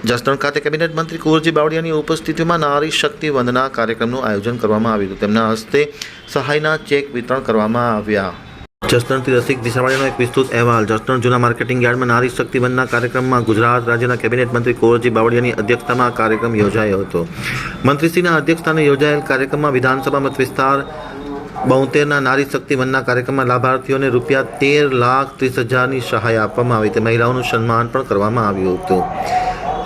જસદણ ખાતે કેબિનેટ મંત્રી કુંવરજી બાવળિયાની ઉપસ્થિતિમાં નારી શક્તિ વંદના કાર્યક્રમનું આયોજન કરવામાં આવ્યું હતું. તેમના હસ્તે સહાયના ચેક વિતરણ કરવામાં આવ્યા. જસદણથી રસિક દિશાવાળીનો એક વિસ્તૃત અહેવાલ. જસદણ જૂના માર્કેટિંગ યાર્ડમાં નારી શક્તિ વનના કાર્યક્રમમાં ગુજરાત રાજ્યના કેબિનેટ મંત્રી કુંવરજી બાવળિયાની અધ્યક્ષતામાં કાર્યક્રમ યોજાયો હતો. મંત્રીશ્રીના અધ્યક્ષસ્થાને યોજાયેલ કાર્યક્રમમાં વિધાનસભા મત વિસ્તાર બોતેરના નારી શક્તિ વનના કાર્યક્રમમાં લાભાર્થીઓને રૂપિયા તેર લાખ ત્રીસ હજારની સહાય આપવામાં આવી. તે મહિલાઓનું સન્માન પણ કરવામાં આવ્યું હતું.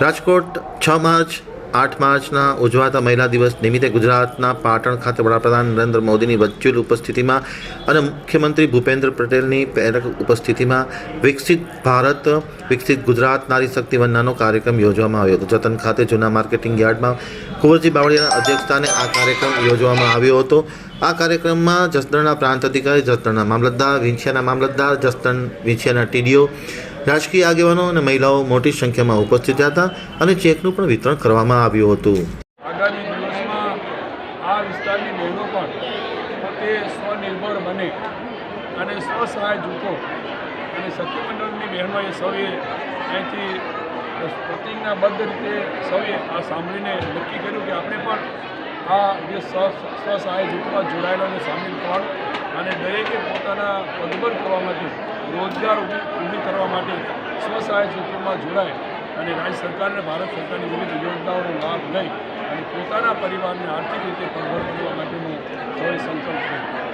રાજકોટ છ માર્ચ, આઠ માર્ચના ઉજવાતા મહિલા દિવસ નિમિત્તે ગુજરાતના પાટણ ખાતે વડાપ્રધાન નરેન્દ્ર મોદીની વર્ચ્યુઅલ ઉપસ્થિતિમાં અને મુખ્યમંત્રી ભૂપેન્દ્ર પટેલની પ્રેરક ઉપસ્થિતિમાં વિકસિત ભારત, વિકસિત ગુજરાત, નારી શક્તિ વંદનાનો કાર્યક્રમ યોજવામાં આવ્યો હતો. જતન ખાતે જૂના માર્કેટિંગ યાર્ડમાં કુંવરજી બાવળિયાના અધ્યક્ષસ્થાને આ કાર્યક્રમ યોજવામાં આવ્યો હતો. આ કાર્યક્રમમાં જસદણના પ્રાંત અધિકારી, જસદણના મામલતદાર, વિંછિયાના મામલતદાર, જસદણ વિંછિયાના ટીડીઓ રાજકીય આગેવાનો અને મહિલાઓ મોટી સંખ્યામાં ઉપસ્થિત હતા અને ચેકનું પણ વિતરણ કરવામાં આવ્યું હતું. આગામી દિવસમાં આ વિસ્તારની બહેનો પણ પોતે સ્વનિર્ભર બને અને સ્વસહાય જૂથો અને સખી મંડળની બહેનોએ સૌએ અહીંથી પ્રતિજ્ઞાબદ્ધ રીતે સૌએ આ સાંભળીને નક્કી કર્યું કે આપણે પણ આ જે સ્વ સ્વસહાય જૂથમાં જોડાયેલાને સામેલ પણ અને દરેકે પોતાના પગભર કરવા માટે રોજગાર ઊભી કરવા માટે સ્વસહાય જૂથોમાં જોડાય અને રાજ્ય સરકાર અને ભારત સરકારની વિવિધ યોજનાઓનો લાભ લઈ અને પોતાના પરિવારને આર્થિક રીતે પગભર કરવા માટેનો સૌએ સંકલ્પ કર્યો